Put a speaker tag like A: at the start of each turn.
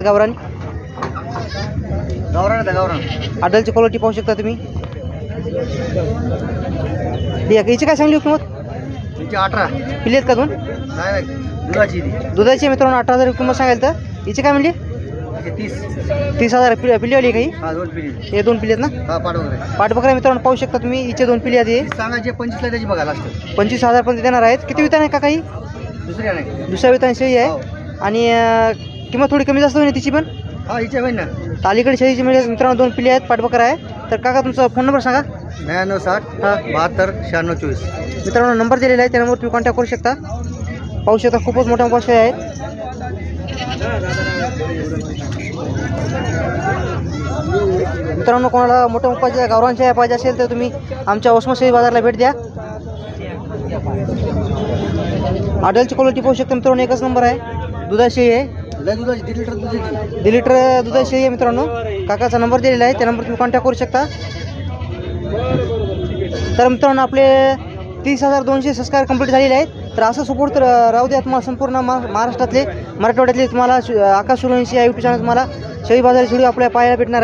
A: गावरान
B: गावरान आहे गावरान
A: आडलची क्वालिटी पाहू शकता तुम्ही. याची काय सांगली किंमत
B: अठरा.
A: पिली आहेत का दोन?
B: नाही दुधाची
A: दुधाची मित्रांनो अठरा हजार किंमत सांगायला तर. हिची काय म्हणली?
B: तीस.
A: तीस हजार पिली पिलीवाली काही
B: हा? दोन पिढी
A: हे दोन पिली आहेत ना
B: पाठ
A: पाठबकरा मित्रांनो पाहू शकता तुम्ही. हिचे दोन पिली आहेत
B: सांगायचे पंचवीसला त्याची बघा लास्ट
A: पंचवीस हजार पर्यंत देणार आहेत. किती वितान आहे का काही
B: दुसरी नाही.
A: दुसऱ्या वितान शेळी
B: हो.
A: आहे आणि किंमत थोडी कमी जास्त होईल तिची पण?
B: हा होईल ना
A: तालीकडे शेळीची मिळेल मित्रांनो दोन पिली आहेत पाठबकरा आहे. तर काका तुमचा फोन नंबर सांगा.
B: ब्याण्णव साठ
A: हां.
B: बहात्तर शहाण्णव चोवीस.
A: मित्रांनो नंबर दिलेला आहे त्या नंबरवर तुम्ही कॉन्टॅक्ट करू शकता. पाहू शकता खूपच मोठ्या शेळ्या आहेत. मित्रांनो कोणाला मोठ्या गावरान शेळ्या पाहिजे असेल तर तुम्ही आमच्या शेळी बाजारला भेट द्या. आडलची क्वालिटी पाहू शकता मित्रांनो एकच नंबर आहे. दुधाची शेळी आहे.
B: दीड लिटर दुधाची.
A: शेळी आहे मित्रांनो. काकाचा नंबर दिलेला आहे. त्या नंबर तुम्ही कॉन्टॅक्ट करू शकता. तर मित्रांनो आपले तीस हजार दोनशे संस्कार कंप्लीट झालेले आहेत. तर असं सपोर्ट तर राहू द्या तुम्हाला संपूर्ण मा- महाराष्ट्रातले मराठवाड्यातले तुम्हाला आकाश सुरवंशी या यूट्यूब चॅनल तुम्हाला शेळी बाजार शेळी आपल्या पाहायला भेटणार